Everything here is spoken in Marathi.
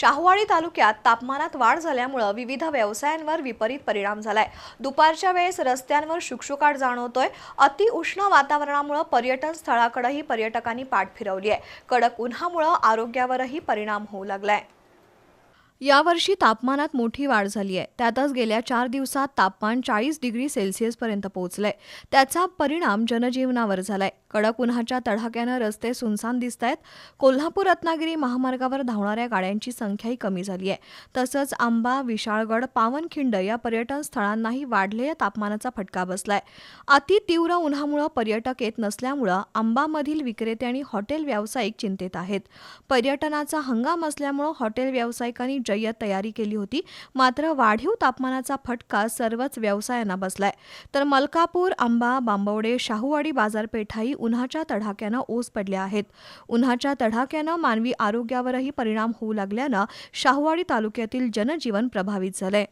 शाहूवाडी तालुक्यात तापमानात वाढ झाल्यामुळं विविध व्यवसायांवर विपरीत परिणाम झालाय. दुपारच्या वेळेस रस्त्यांवर शुकशुकाट जाणवतोय. अति उष्ण वातावरणामुळं पर्यटन स्थळाकडेही पर्यटकांनी पाठ फिरवली आहे. कडक उन्हामुळं आरोग्यावरही परिणाम होऊ लागलाय. यावर्षी तापमानात मोठी वाढ झाली आहे. त्यातच गेल्या चार दिवसात तापमान चाळीस डिग्री सेल्सिअसपर्यंत पोहोचलंय. त्याचा परिणाम जनजीवनावर झालाय. कडक उन्हाच्या तडाख्यानं रस्ते सुनसान दिसत आहेत कोल्हापूर रत्नागिरी महामार्गावर धावणाऱ्या गाड्यांची संख्याही कमी झाली आहे. तसंच आंबा विशाळगड पावनखिंड या पर्यटन स्थळांनाही वाढलेल्या तापमानाचा फटका बसलाय. अति तीव्र उन्हामुळं पर्यटक येत नसल्यामुळं आंबामधील विक्रेते आणि हॉटेल व्यावसायिक चिंतेत आहेत. पर्यटनाचा हंगाम असल्यामुळं हॉटेल व्यावसायिकांनी जय्यत तयारी केली होती. मात्र वाढीव तापमानाचा फटका सर्वच व्यवसायांना बसलाय. तर मलकापूर आंबा बांबवडे शाहूवाडी बाजारपेठाही उन्हाच्या तडाख्यानं ओस पडल्या आहेत. उन्हाच्या तडाख्यानं मानवी आरोग्यावरही परिणाम होऊ लागल्यानं शाहूवाडी तालुक्यातील जनजीवन प्रभावित झालंय.